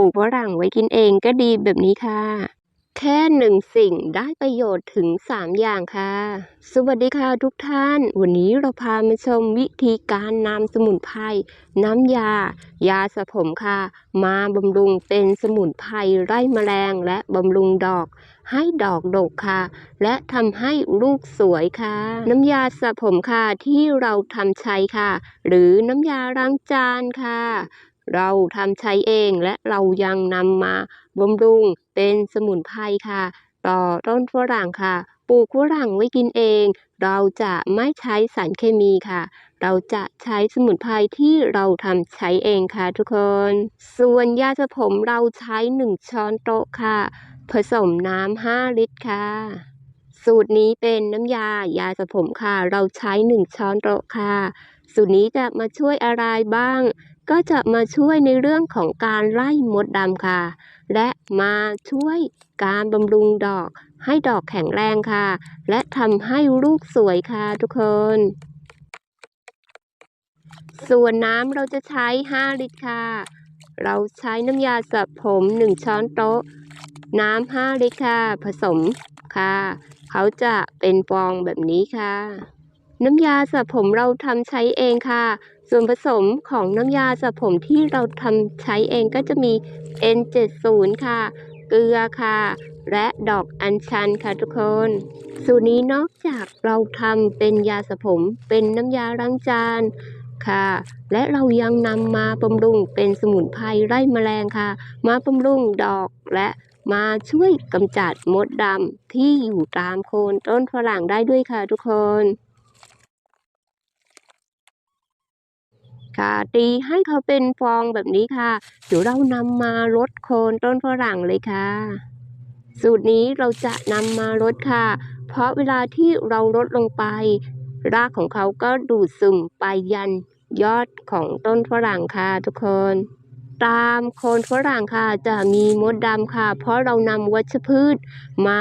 ลูกฝรั่งไว้กินเองก็ดีแบบนี้ค่ะ แค่หนึ่งสิ่งได้ประโยชน์ถึง 3 อย่างค่ะ สวัสดีค่ะทุกท่าน วันนี้เราพามาชมวิธีการนำสมุนไพรน้ำยา ยาสระผมค่ะ มาบำรุงเป็นสมุนไพรไล่แมลงและบำรุงดอกให้ดอกดกค่ะ และทำให้ลูกสวยค่ะ น้ำยาสระผมค่ะที่เราทำใช้ค่ะ หรือน้ำยาล้างจานค่ะ เราทำใช้เองและเรายังนำมาบำรุงเป็นสมุนไพรค่ะ ต่อต้นฝรั่งค่ะ ปลูกฝรั่งไว้กินเอง เราจะไม่ใช้สารเคมีค่ะ เราจะใช้สมุนไพรที่เราทำใช้เองค่ะทุกคน ส่วนยาสระผมเราใช้ 1 ช้อนโต๊ะค่ะ ผสมน้ำ5ลิตรค่ะสูตรนี้เป็นน้ำยายาสระผมค่ะ เราใช้ 1 ช้อนโต๊ะค่ะ สูตรนี้จะมาช่วยอะไรบ้าง ก็จะมาช่วยในเรื่องของการไล่มดดำค่ะ และมาช่วยการบำรุงดอกให้ดอกแข็งแรงค่ะ และทำให้ลูกสวยค่ะทุกคน ส่วนน้ำเราจะใช้ 5 ลิตรค่ะ เราใช้น้ำยาสระผม 1 ช้อนโต๊ะ น้ำ 5 ลิตรค่ะ ผสมค่ะ เขาจะเป็นฟองแบบนี้ค่ะ น้ำยาสระผมเราทำใช้เองค่ะ ส่วนผสมของน้ำยาสระผมที่เราทำใช้เองก็จะมี N70 ค่ะ เกลือค่ะ และดอกอัญชันค่ะทุกคน สูตรนี้นอกจากเราทำเป็นยาสระผม เป็นน้ำยาล้างจานค่ะ และเรายังนำมาบำรุงเป็นสมุนไพรไล่แมลงค่ะ มาบำรุงดอกและมาช่วยกำจัดมดดำที่อยู่ตามโคนต้นฝรั่งได้ด้วยค่ะทุกคน ค่ะ ตีให้เขาเป็นฟองแบบนี้ค่ะ เดี๋ยวเรานำมาลดโคนต้นฝรั่งเลยค่ะ สูตรนี้เราจะนำมาลดค่ะ เพราะเวลาที่เราลดลงไป รากของเขาก็ดูดซึมไปยันยอดของต้นฝรั่งค่ะทุกคน ตามโคนฝรั่งค่ะจะมีมดดำค่ะ เพราะเรานำวัชพืชมา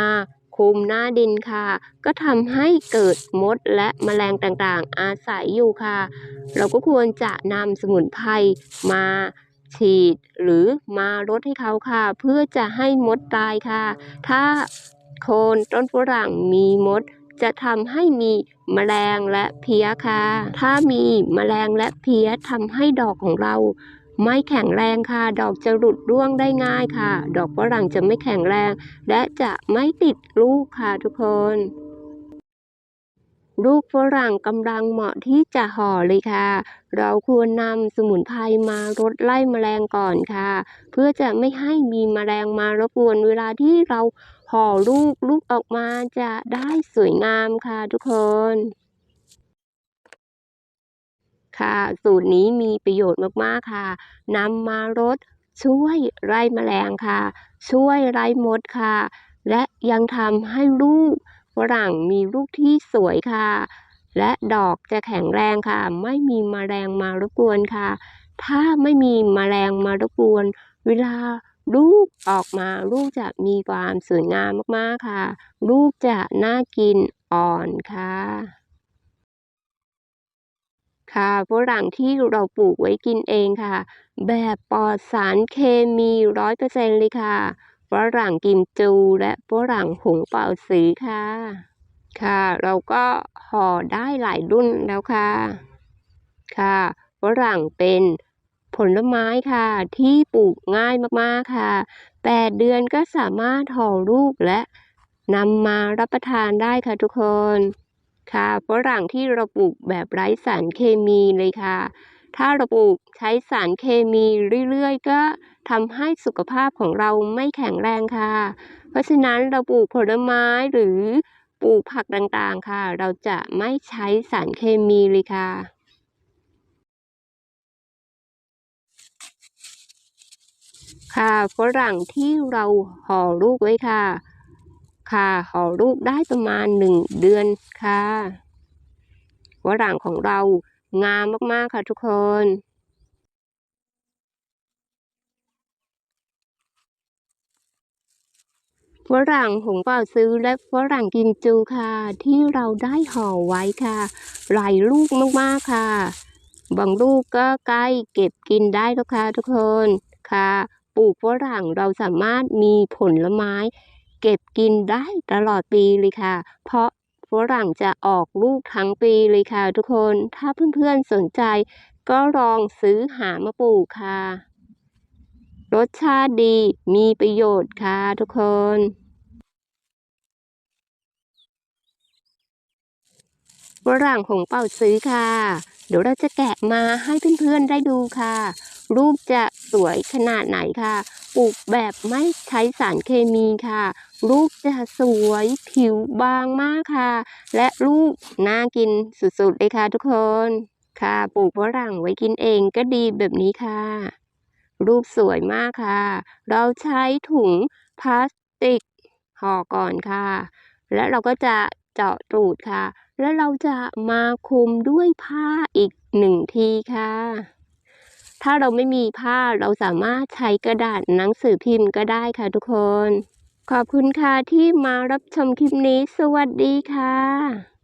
คลุมหน้าดินค่ะ ก็ทำให้เกิดมดและแมลงต่างๆ อาศัยอยู่ค่ะ เราก็ควรจะนำสมุนไพรมาฉีดหรือมาลดให้เขาค่ะ เพื่อจะให้มดตายค่ะ ถ้าโคนต้นฝรั่งมีมด จะทำให้มีแมลงและเพี้ยค่ะ ถ้ามีแมลงและเพี้ยทำให้ดอกของเรา ไม่แข็งแรงค่ะ ดอกจะหลุดร่วงได้ง่ายค่ะ ดอกฝรั่งจะไม่แข็งแรง และจะไม่ติดลูกค่ะทุกคน ลูกฝรั่งกำลังเหมาะที่จะห่อเลยค่ะ เราควรนำสมุนไพรมารดไล่แมลงก่อนค่ะ เพื่อจะไม่ให้มีแมลงมารบกวนเวลาที่เราห่อลูกลูกออกมาจะได้สวยงามค่ะทุกคน ค่ะ สูตรนี้มีประโยชน์มากๆค่ะนำมารดช่วยไล่แมลงค่ะ ช่วยไล่มดค่ะ และยังทำให้ลูกฝรั่งมีลูกที่สวยค่ะ และดอกจะแข็งแรงค่ะ ไม่มีแมลงมารบกวนค่ะ ถ้าไม่มีแมลงมารบกวน เวลาลูกออกมาลูกจะมีความสวยงามมากๆค่ะ ลูกจะน่ากินอ่อนค่ะ ค่ะฝรั่งที่เราปลูกไว้กินเองค่ะ แบบปลอดสารเคมีร้อยเปอร์เซ็นต์เลยค่ะฝรั่งกิมจูและฝรั่งหงเป่าสือค่ะ ค่ะ เราก็ห่อได้หลายรุ่นแล้วค่ะ ค่ะฝรั่งเป็นผลไม้ค่ะ ที่ปลูกง่ายมากๆค่ะแปดเดือนก็สามารถห่อลูกและนำมารับประทานได้ค่ะทุกคน ค่ะฝรั่งที่เราปลูกแบบไร้สารเคมีเลยค่ะ ถ้าเราปลูกใช้สารเคมีเรื่อยๆ ก็ทำให้สุขภาพของเราไม่แข็งแรงค่ะ เพราะฉะนั้นเราปลูกผลไม้หรือปลูกผักต่างๆค่ะ เราจะไม่ใช้สารเคมีเลยค่ะค่ะฝรั่งที่เราห่อลูกไว้ค่ะ ค่ะห่อลูกได้ประมาณหนึ่งเดือนค่ะฝรั่งของเรางามมากๆค่ะทุกคนฝรั่งหงเป่าซื้อและฝรั่งกิมจูค่ะ ที่เราได้ห่อไว้ค่ะ หลายลูกมากๆค่ะ บางลูกก็ใกล้เก็บกินได้แล้วค่ะทุกคนค่ะ ปลูกฝรั่งเราสามารถมีผลไม้ เก็บกินได้ตลอดปีเลยค่ะ เพราะฝรั่งจะออกลูกทั้งปีเลยค่ะทุกคน ถ้าเพื่อนๆสนใจ ก็ลองซื้อหามาปลูกค่ะ รสชาติดีมีประโยชน์ค่ะทุกคนฝรั่งของเป่าซื้อค่ะ เดี๋ยวเราจะแกะมาให้เพื่อนๆได้ดูค่ะ รูปจะสวยขนาดไหนค่ะ ลูกแบบไม่ใช้สารเคมีค่ะ ลูกจะสวยผิวบางมากค่ะ และลูกน่ากินสุดๆเลยค่ะทุกคนค่ะปลูกฝรั่งไว้กินเองก็ดีแบบนี้ค่ะ รูปสวยมากค่ะ เราใช้ถุงพลาสติกห่อก่อนค่ะ และเราก็จะเจาะตูดค่ะ แล้วเราจะมาคลุมด้วยผ้าอีกหนึ่งทีค่ะ ถ้าเราไม่มีผ้าเราสามารถใช้กระดาษหนังสือพิมพ์ก็ได้ค่ะทุกคน ขอบคุณค่ะที่มารับชมคลิปนี้ สวัสดีค่ะ